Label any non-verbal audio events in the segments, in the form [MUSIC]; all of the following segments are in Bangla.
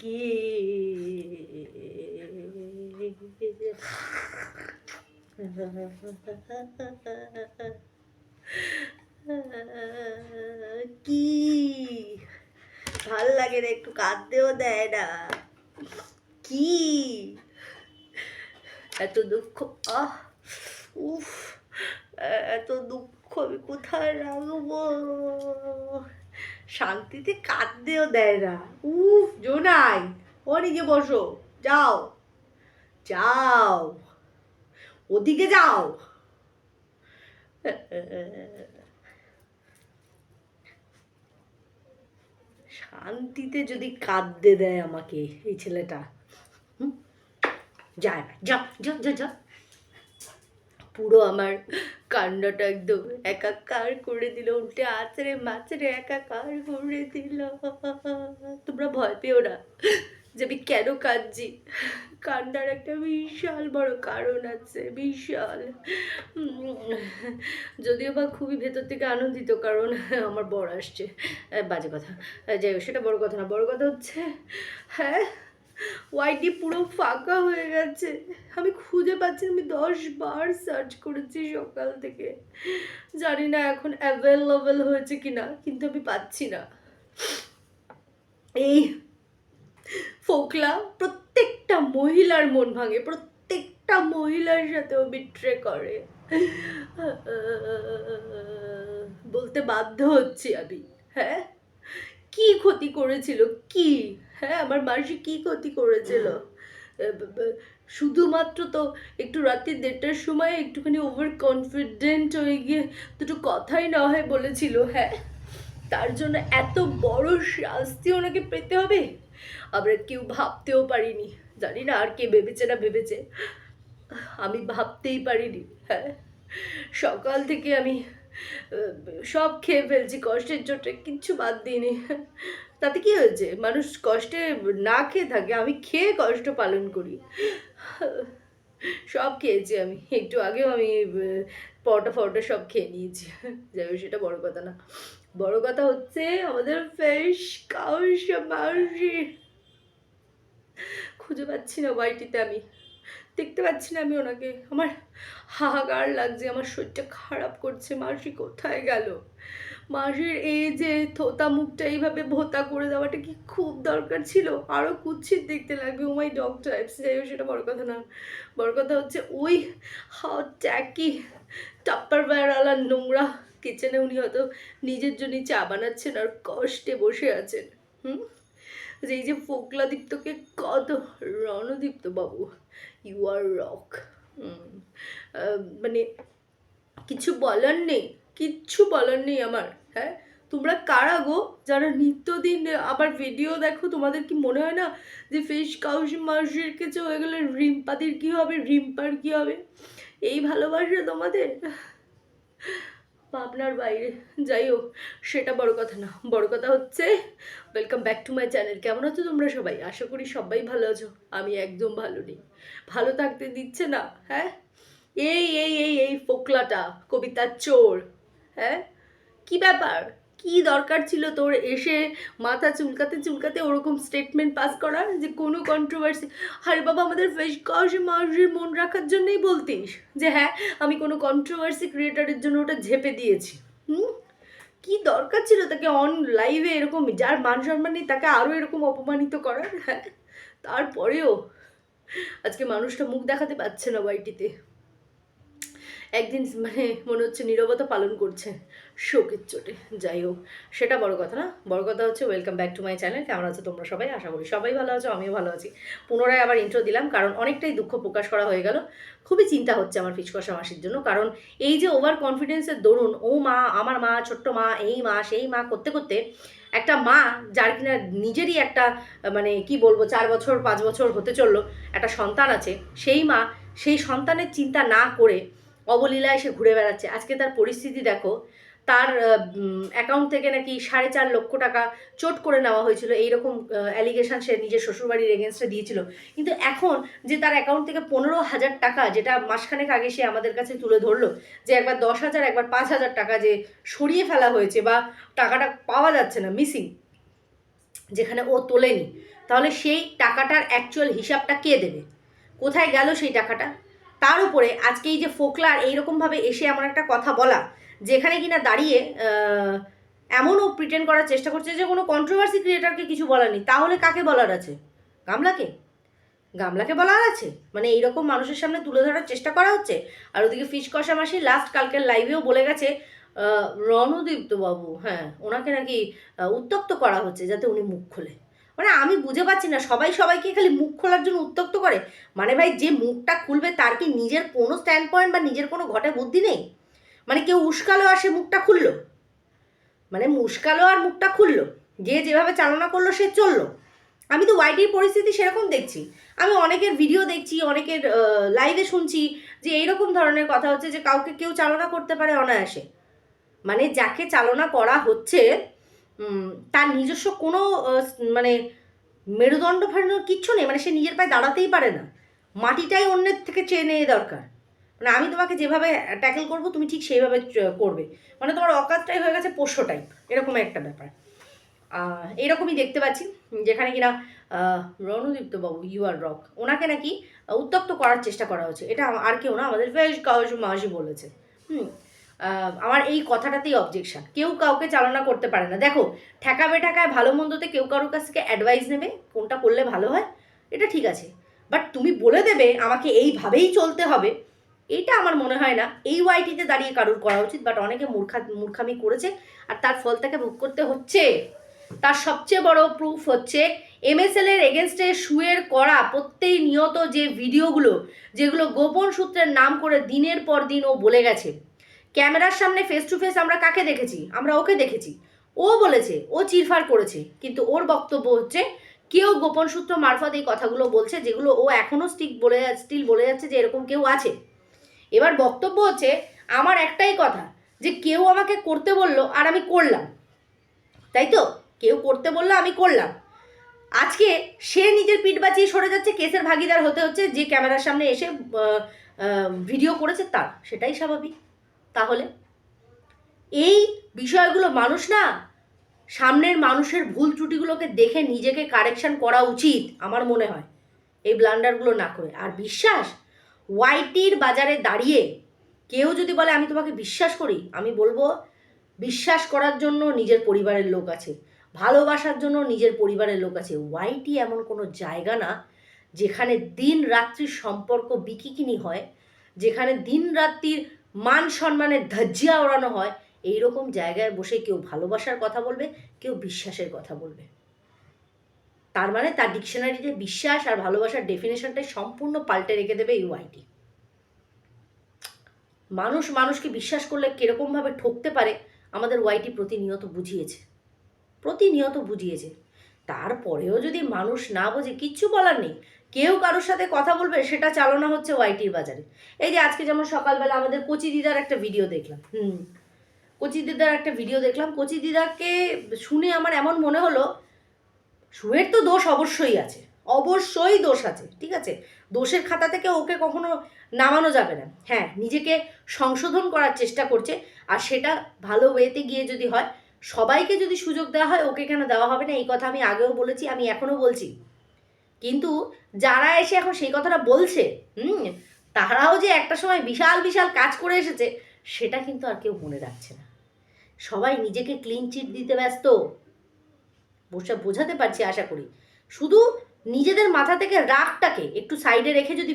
কি [LAUGHS] কি? ভালো লাগে না, একটু কাঁদতেও দেয় না। কি? এত দুঃখ, আহ, উফ, এত দুঃখ, আমি কোথায় রাখব? শান্তিতে কাঁদতেও দেয় না। উফ, জোনাই ওদিকে বসো। যাও। যাও। ওদিকে যাও। শান্তিতে যদি কাঁদতে দেয় আমাকে এই ছেলেটা। হুম? যা এবার, যা যা যা যা। পুরো আমার কান্নাটা একদম একাকার করে দিল উল্টে আছড়ে মাছড়ে একাকার করে দিল। তোমরা ভয় পেও না। যে আমি কেন কাঁদছি? কান্নার একটা বিশাল বড় কারণ আছে, বিশাল। যদিও বা খুবই ভেতর থেকে আনন্দিত, কারণ আমার বর আসছে। বাজে কথা। যাই হোক, সেটা বড় কথা না। বড় কথা হচ্ছে হ্যাঁ ওয়াইটি পুরো ফাঁকা হয়ে গেছে। আমি খুঁজে পাচ্ছি আমি দশ বার সার্চ করেছি সকাল থেকে। জানি না এখন অ্যাভেলেবেল হয়েছে কিনা, কিন্তু আমি পাচ্ছি না। এই ফোকলা, প্রত্যেকটা মহিলার মন ভাঙে, প্রত্যেকটা মহিলার সাথে ও বিট্রে করে। বলতে বাধ্য হচ্ছি আমি হ্যাঁ? কি ক্ষতি করেছিল? কি? হ্যাঁ আমার মাসি কি ক্ষতি করেছিল? শুধুমাত্র তো একটু রাত্রি দেড়টার সময় একটুখানি ওভার কনফিডেন্ট হয়ে গিয়ে দুটো কথাই না হয় বলেছিল হ্যাঁ? তার জন্য এত বড় শাস্তি ওনাকে পেতে হবে? আমরা কেউ ভাবতেও পারিনি। জানি না আর কে ভেবেছে না ভেবেছে। আমি ভাবতেই পারিনি হ্যাঁ। সকাল থেকে আমি সব খেয়ে ফেলছি কষ্টের চোটে, কিচ্ছু বাদ দিইনি। তাতে কি হয়েছে? মানুষ কষ্টে না খেয়ে থাকে, আমি খেয়ে কষ্ট পালন করি। সব খেয়েছি আমি, একটু আগেও আমি পরোটা ফরোটা সব খেয়ে নিয়েছি। যাই সেটা বড় কথা না। বড় কথা হচ্ছে, আমাদের ফেস কাউস মাউসি খুঁজে পাচ্ছি না বাড়িটিতে আমি। দেখতে পাচ্ছি না আমি ওনাকে। আমার হাহাকার লাগছে, আমার শরীরটা খারাপ করছে। মাসি কোথায় গেল? মাসির এই যে থোতা মুখটা এইভাবে ভোতা করে দেওয়াটা কি খুব দরকার ছিল? আরও কুচ্ছিত দেখতে লাগবে। ও মাই ডগ টাইপস যাই সেটা বড় কথা না। বড় কথা হচ্ছে ওই হাও ট্যাকি টাপ্পার বেড়ালা নোংরা কিচেনে উনি হয়তো নিজের জন্য চা বানাচ্ছেন আর কষ্টে বসে আছেন। হুম? যে এই যে ফোকলাদীপ্তকে কত রণদীপ্ত বাবু ইউ আর রক মানে কিছু বলার নেই, কিচ্ছু বলার নেই আমার হ্যাঁ? তোমরা কারা গো? যারা নিত্যদিন আবার ভিডিও দেখো, তোমাদের কি মনে হয় না যে ফেস কাউসি মাসির কাছে হয়ে গেলে রিম্পাদির কী হবে, রিম্পার কী হবে? এই ভালোবাসা তোমাদের? ভাবনার বাইরে। যাই হোক, সেটা বড় কথা না। বড় কথা হচ্ছে welcome back to my channel কেমন আছো তোমরা সবাই? আশা করি সবাই ভালো আছো। আমি একদম ভালো নেই। ভালো থাকতে দিচ্ছে না হ্যাঁ? এই এই এই এই ফোকলাটা, কবিতার চোর হ্যাঁ? কি ব্যাপার? কি দরকার ছিল তোর এসে মাথা চুলকাতে চুলকাতে ওরকম স্টেটমেন্ট পাস করার? যে কোনো কন্ট্রোভার্সি আরে বাবা, আমাদের ফেস কস মাসির মন রাখার জন্যই বলতিস যে হ্যাঁ আমি কোনো কন্ট্রোভার্সি ক্রিয়েটারের জন্য ওটা ঝেপে দিয়েছি। হুম? কি দরকার ছিল তাকে অন লাইভে এরকম, যার মান সম্মান নেই তাকে আরও এরকম অপমানিত করার? হ্যাঁ তারপরেও আজকে মানুষটা মুখ দেখাতে পারছে না বাড়িটিতে একদিন মানে মনে হচ্ছে নীরবতা পালন করছে শোকের চোটে। যাই হোক, সেটা বড় কথা না। বড় কথা হচ্ছে welcome back to my channel কেমন আছো তোমরা সবাই? আশা করি সবাই ভালো আছো, আমিও ভালো আছি। পুনরায় আবার ইন্ট্রো দিলাম, কারণ অনেকটাই দুঃখ প্রকাশ করা হয়ে গেল। খুবই চিন্তা হচ্ছে আমার ফিচকষা মাসির জন্য, কারণ এই যে ওভার কনফিডেন্সের দরুন, ও মা, আমার মা, ছোট্ট মা, এই মা, সেই মা করতে করতে একটা মা যার কিনা নিজেরই একটা মানে কি বলব, চার বছর, পাঁচ বছর হতে চলল, একটা সন্তান আছে, সেই মা সেই সন্তানের চিন্তা না করে অবলীলায় সে ঘুরে বেড়াচ্ছে। আজকে তার পরিস্থিতি দেখো, তার অ্যাকাউন্ট থেকে নাকি সাড়ে চার লক্ষ টাকা চোট করে নেওয়া হয়েছিল। এইরকম অ্যালিগেশন সে নিজের শ্বশুরবাড়ির এগেনস্টে দিয়েছিল। কিন্তু এখন যে তার অ্যাকাউন্ট থেকে পনেরো হাজার টাকা, যেটা মাসখানেক আগে সে আমাদের কাছে তুলে ধরলো, যে একবার দশ হাজার, একবার পাঁচ হাজার টাকা যে সরিয়ে ফেলা হয়েছে বা টাকাটা পাওয়া যাচ্ছে না মিসিং যেখানে ও তোলেনি, তাহলে সেই টাকাটার অ্যাকচুয়াল হিসাবটা কে দেবে? কোথায় গেল সেই টাকাটা? তার উপরে আজকে এই যে ফোকলার এইরকমভাবে এসে এমন একটা কথা বলা, যেখানে কিনা দাঁড়িয়ে এমনও প্রিটেন্ড করার চেষ্টা করছে যে কোনো কন্ট্রোভার্সি ক্রিয়েটারকে কিছু বলার নেই। তাহলে কাকে বলার আছে? গামলাকে? গামলাকে বলার আছে? মানে এইরকম মানুষের সামনে তুলে ধরার চেষ্টা করা হচ্ছে। আর ওদিকে ফিস কষা মাসি লাস্ট কালকের লাইভেও বলে গেছে রণদীপ্ত বাবু হ্যাঁ ওনাকে নাকি উত্তক্ত করা হচ্ছে যাতে উনি মুখ খোলে। মানে আমি বুঝে পাচ্ছি না, সবাই সবাইকে খালি মুখ খোলার জন্য উত্তক্ত করে। মানে ভাই, যে মুখটা খুলবে তার কি নিজের কোনো স্ট্যান্ড পয়েন্ট বা নিজের কোনো ঘটে বুদ্ধি নেই? মানে কেউ উস্কালো আর সে মুখটা খুললো। মানে মুস্কালো আর মুখটা খুললো। যে যেভাবে চালনা করল, সে চলল। আমি তো ওয়াইটির পরিস্থিতি সেরকম দেখছি। আমি অনেকের ভিডিও দেখছি, অনেকের লাইভে শুনছি যে এইরকম ধরনের কথা হচ্ছে যে কাউকে কেউ চালনা করতে পারে অনায়াসে। মানে যাকে চালনা করা হচ্ছে তার নিজস্ব কোনো মানে মেরুদণ্ড ফেরানোর কিচ্ছু নেই মানে সে নিজের পায়ে দাঁড়াতেই পারে না। মাটিটাই অন্যের থেকে চেয়ে নেওয়া দরকার। মানে আমি তোমাকে যেভাবে ট্যাকেল করব, তুমি ঠিক সেইভাবে করবে। মানে তোমার অকাজটাই হয়ে গেছে পোষ্য টাইপ এরকম একটা ব্যাপার। এরকমই দেখতে পাচ্ছি, যেখানে কিনা রণদীপ্ত বাবু ইউ আর রক ওনাকে নাকি উত্তপ্ত করার চেষ্টা করা হচ্ছে এটা আর কেউ না, আমাদের বেশ কাউস মাসি বলেছে। হুম আমার এই কথাটাতেই অবজেকশন কেউ কাউকে চালনা করতে পারে না। দেখো, ঠেকাবে ঠেকায় ভালো মন্দতে কেউ কারোর কাছ থেকে অ্যাডভাইস নেবে, কোনটা করলে ভালো হয়, এটা ঠিক আছে। বাট তুমি বলে দেবে, আমাকে এইভাবেই চলতে হবে এইটা আমার মনে হয় না। এই ওয়াইটিতে দাঁড়িয়ে কারোর করা উচিত বাট অনেকে মূর্খা, মূর্খামি করেছে, আর তার ফল তাকে ভোগ করতে হচ্ছে। তার সবচেয়ে বড় প্রুফ হচ্ছে এমএসএল এর এগেনস্টে শুয়ের করা প্রত্যেক নিয়ত যে ভিডিওগুলো যেগুলো গোপন সূত্রের নাম করে দিনের পর দিন ও বলে গেছে। ক্যামেরার সামনে ফেস টু ফেস আমরা কাকে দেখেছি? আমরা ওকে দেখেছি। ও বলেছে, ও চিরফার করেছে। কিন্তু ওর বক্তব্য হচ্ছে, কেউ গোপন সূত্র মারফত এই কথাগুলো বলছে, যেগুলো ও এখনও স্টিক বলে স্টিল বলে যাচ্ছে যে এরকম কেউ আছে। এবার বক্তব্য হচ্ছে, আমার একটাই কথা, যে কেউ আমাকে করতে বলল আর আমি করলাম। তাই তো? কেউ করতে বলল, আমি করলাম। আজকে সে নিজের পিঠ বাঁচিয়ে সরে যাচ্ছে, কেসের ভাগিদার হতে হচ্ছে, যে ক্যামেরার সামনে এসে ভিডিও করেছে তার। সেটাই স্বাভাবিক। তাহলে? এই বিষয়গুলো মানুষ না, সামনের মানুষের ভুল ত্রুটিগুলোকে দেখে নিজেকে কারেকশন করা উচিত, আমার মনে হয়। এই ব্লান্ডারগুলো না করে। আর বিশ্বাস ওয়াইটির বাজারে দাঁড়িয়ে কেউ যদি বলে, আমি তোমাকে বিশ্বাস করি, আমি বলব, বিশ্বাস করার জন্য নিজের পরিবারের লোক আছে। ভালোবাসার জন্য নিজের পরিবারের লোক আছে। ওয়াইটি এমন কোনো জায়গা না, যেখানে দিন রাত্রির সম্পর্ক বিকিকিনি হয়, যেখানে দিন রাত্রির মান সম্মানের ধজ্জিয়া ওড়ানো হয়, এইরকম জায়গায় বসে কেউ ভালোবাসার কথা বলবে, কেউ বিশ্বাসের কথা বলবে। তার মানে তার ডিকশনারিতে বিশ্বাস আর ভালোবাসার ডেফিনেশনটাই সম্পূর্ণ পাল্টে রেখে দেবে এই ওয়াইটি মানুষ মানুষকে বিশ্বাস করলে কীরকমভাবে ঠকতে পারে, আমাদের ওয়াইটি প্রতিনিয়ত বুঝিয়েছে। প্রতিনিয়ত বুঝিয়েছে। তারপরেও যদি মানুষ না বোঝে, কিচ্ছু বলার নেই। কেউ কারোর সাথে কথা বলবে, সেটা চালনা হচ্ছে ওয়াইটির বাজারে। এই যে আজকে যেমন সকালবেলা আমাদের কচি দিদার একটা ভিডিও দেখলাম, হুম, কচি দিদার একটা ভিডিও দেখলাম। কচি দিদাকে শুনে আমার এমন মনে হলো, শুয়ের তো দোষ অবশ্যই আছে, অবশ্যই দোষ আছে, ঠিক আছে? দোষের খাতা থেকে ওকে কখনো নামানো যাবে না। হ্যাঁ নিজেকে সংশোধন করার চেষ্টা করছে, আর সেটা ভালো ওয়েতে গিয়ে যদি হয়, সবাইকে যদি সুযোগ দেওয়া হয়, ওকে কেন দেওয়া হবে না? এই কথা আমি আগেও বলেছি, আমি এখনও বলছি। কিন্তু যারা এসে এখন সেই কথাটা বলছে, হুম, তারাও যে একটা সময় বিশাল বিশাল কাজ করে এসেছে, সেটা কিন্তু আর কেউ মনে রাখছে না। সবাই নিজেকে ক্লিন চিট দিতে ব্যস্ত। বসে বোঝাতে পারছি, আশা করি। শুধু নিজেদের মাথা থেকে রাগটাকে একটু সাইডে রেখে যদি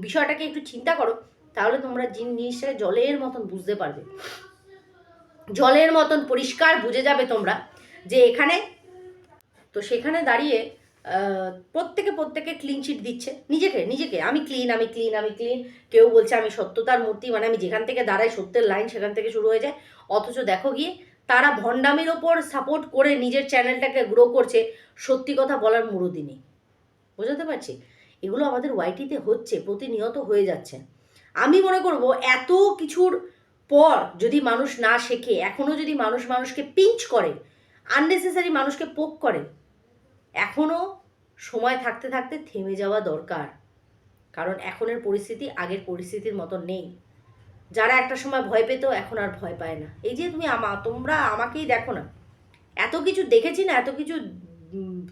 বিষয়টাকে একটু চিন্তা করো, তাহলে তোমরা জিন- জিনিসটাকে জলের মতন বুঝতে পারবে। জলের মতন পরিষ্কার বুঝে যাবে তোমরা যে এখানে, তো সেখানে দাঁড়িয়ে প্রত্যেকে প্রত্যেকে ক্লিন চিট দিচ্ছে। নিজেকে নিজেকে। আমি ক্লিন আমি ক্লিন আমি ক্লিন কেউ বলছে আমি সত্যতার মূর্তি মানে আমি যেখান থেকে দাঁড়াই সত্যের লাইন সেখান থেকে শুরু হয়ে যায়। অথচ দেখো গিয়ে, তারা ভণ্ডামির ওপর সাপোর্ট করে নিজের চ্যানেলটাকে গ্রো করছে, সত্যি কথা বলার মুরুদি নেই। বোঝাতে পারছি? এগুলো আমাদের ওয়াইটিতে হচ্ছে, প্রতিনিয়ত হয়ে যাচ্ছে। আমি মনে করব এত কিছুর পর যদি মানুষ না শেখে এখনও যদি মানুষ মানুষকে পিঞ্চ করে আননেসেসারি মানুষকে পোক করে এখনও সময় থাকতে থাকতে থেমে যাওয়া দরকার। কারণ এখনের পরিস্থিতি আগের পরিস্থিতির মতো নেই। যারা একটা সময় ভয় পেত, এখন আর ভয় পায় না। এই যে তুমি আমা, তোমরা আমাকেই দেখো না। এত কিছু দেখেছি না, এত কিছু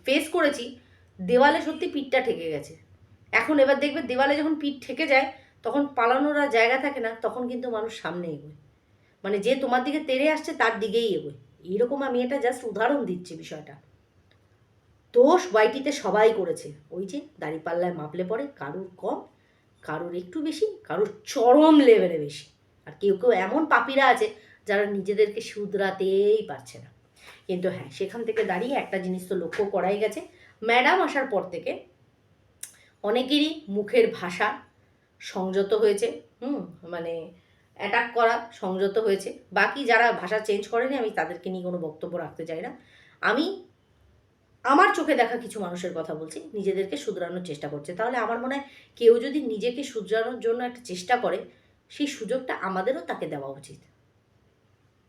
ফেস করেছি, দেওয়ালে সত্যি পিঠটা ঠেকে গেছে। এখন এবার দেখবে দেওয়ালে যখন পিঠ ঠেকে যায়, তখন পালানোর আর জায়গা থাকে না, তখন কিন্তু মানুষ সামনে এগোয়। মানে যে তোমার দিকে তেড়ে আসছে, তার দিকেই এগোয়। এইরকম আমি এটা জাস্ট উদাহরণ দিচ্ছি বিষয়টা। দোষ বাইটিতে সবাই করেছে। ওই যে দাড়িপাল্লায় মাপলে পরে কারুর কম, কারুর একটু বেশি, কারুর চরম লেভেলে বেশি। আর কেউ কেউ এমন পাপিরা আছে যারা নিজেদেরকে শুধরাতেই পারছে না। কিন্তু হ্যাঁ সেখান থেকে দাঁড়িয়ে একটা জিনিস তো লক্ষ্য করাই গেছে। ম্যাডাম আসার পর থেকে অনেকেরই মুখের ভাষা সংযত হয়েছে, হুম মানে অ্যাটাক করা সংযত হয়েছে। বাকি যারা ভাষা চেঞ্জ করেনি, আমি তাদেরকে নিয়ে কোনো বক্তব্য রাখতে চাই না। আমি আমার চোখে দেখা কিছু মানুষের কথা বলছি, নিজেদেরকে শুধরানোর চেষ্টা করছে। তাহলে আমার মনে হয় কেউ যদি নিজেকে শুধরানোর জন্য একটা চেষ্টা করে, সেই সুযোগটা আমাদেরও তাকে দেওয়া উচিত।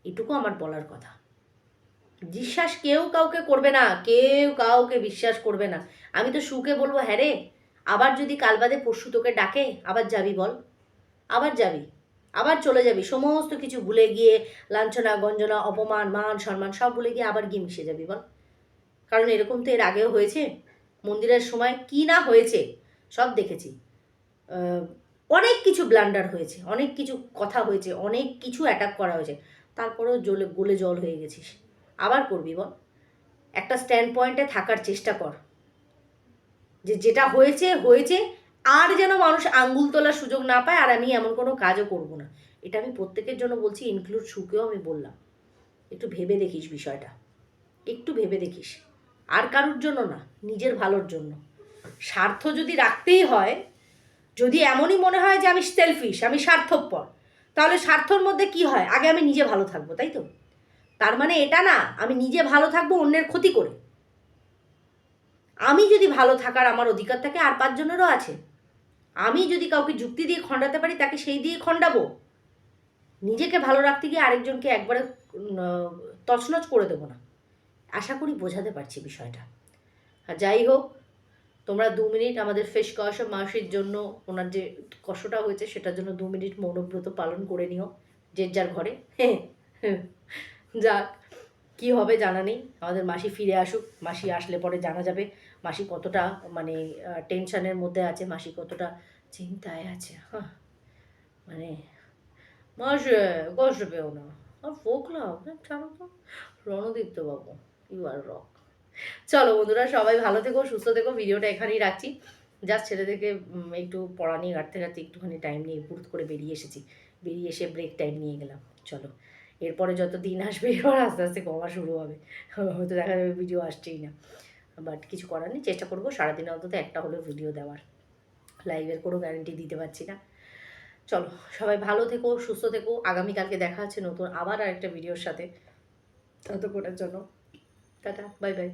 এটুকু আমার বলার কথা। বিশ্বাস কেউ কাউকে করবে না, কেউ কাউকে বিশ্বাস করবে না। আমি তো সুখে বলব হ্যাঁ রে, আবার যদি কাল বাদে পরশু তোকে ডাকে, আবার যাবি বল, আবার যাবি, আবার চলে যাবি, সমস্ত কিছু ভুলে গিয়ে, লাঞ্ছনা, গঞ্জনা, অপমান, মান, সম্মান সব ভুলে গিয়ে আবার গিয়ে মিশে যাবি বল। কারণ এরকম তো এর আগেও হয়েছে। মন্দিরের সময় কি না হয়েছে, সব দেখেছি। অনেক কিছু ব্লান্ডার হয়েছে, অনেক কিছু কথা হয়েছে, অনেক কিছু অ্যাটাক করা হয়েছে। তারপরেও জলে গলে জল হয়ে গেছিস। আবার করবি বল। একটা স্ট্যান্ড পয়েন্টে থাকার চেষ্টা কর। যে যেটা হয়েছে হয়েছে। আর যেন মানুষ আঙ্গুল তোলার সুযোগ না পায়, আর আমি এমন কোনো কাজও করব না। এটা আমি প্রত্যেকের জন্য বলছি ইনক্লুড সুকেও আমি বললাম। একটু ভেবে দেখিস বিষয়টা। একটু ভেবে দেখিস। আর কারুর জন্য না, নিজের ভালোর জন্য। স্বার্থ যদি রাখতেই হয়, যদি এমনই মনে হয় যে আমি সেলফিশ আমি স্বার্থপর, তাহলে স্বার্থর মধ্যে কি হয়? আগে আমি নিজে ভালো থাকব, তাই তো? তার মানে এটা না, আমি নিজে ভালো থাকব, অন্যের ক্ষতি করে। আমি যদি ভালো থাকার আমার অধিকার থাকে, আর পাঁচজনেরও আছে। আমি যদি কাউকে যুক্তি দিয়ে খণ্ডাতে পারি, তাকে সেই দিয়ে খণ্ডাবো। নিজেকে ভালো রাখতে গিয়ে আরেকজনকে একবারে তছনছ করে দেবো না। আশা করি বোঝাতে পারছি বিষয়টা। আর যাই হোক, তোমরা দু মিনিট আমাদের ফেস কষা মাসির জন্য ওনার যে কষ্টটা হয়েছে সেটার জন্য দু মিনিট মৌনব্রত পালন করে নিও, যে যার ঘরে। [LAUGHS] যাক, কি হবে জানা নেই। আমাদের মাসি ফিরে আসুক, মাসি আসলে পরে জানা যাবে। মাসি কতটা মানে টেনশনের মধ্যে আছে, মাসি কতটা চিন্তায় আছে হ্যাঁ মানে মাসে, কষ্ট পেও না। আর ফোকলাম জানো তো, রণদীপ্ত বাবু। ইউ আর রক চলো বন্ধুরা সবাই ভালো থেকো সুস্থ থেকো ভিডিওটা এখানেই রাখছি। জাস্ট ছেলেদেরকে উম, একটু পড়া নিয়ে ঘাটতে ঘাটতে একটুখানি টাইম নিয়ে পুরুত করে বেরিয়ে এসেছি। বেরিয়ে এসে ব্রেক টাইম নিয়ে গেলাম। চলো এরপরে যত দিন আসবে এবার আস্তে আস্তে কমা শুরু হবে। হয়তো দেখা যাবে ভিডিও আসছেই না। বাট কিছু করার নেই চেষ্টা করব সারাদিনে অন্তত একটা হলেও ভিডিও দেওয়ার। লাইভের কোনো গ্যারেন্টি দিতে পারছি না। চলো সবাই ভালো থেকো সুস্থ থেকো। আগামীকালকে দেখা হচ্ছে নতুন আবার আরেকটা ভিডিওর সাথে। ততক্ষণের জন্য। Tata bye bye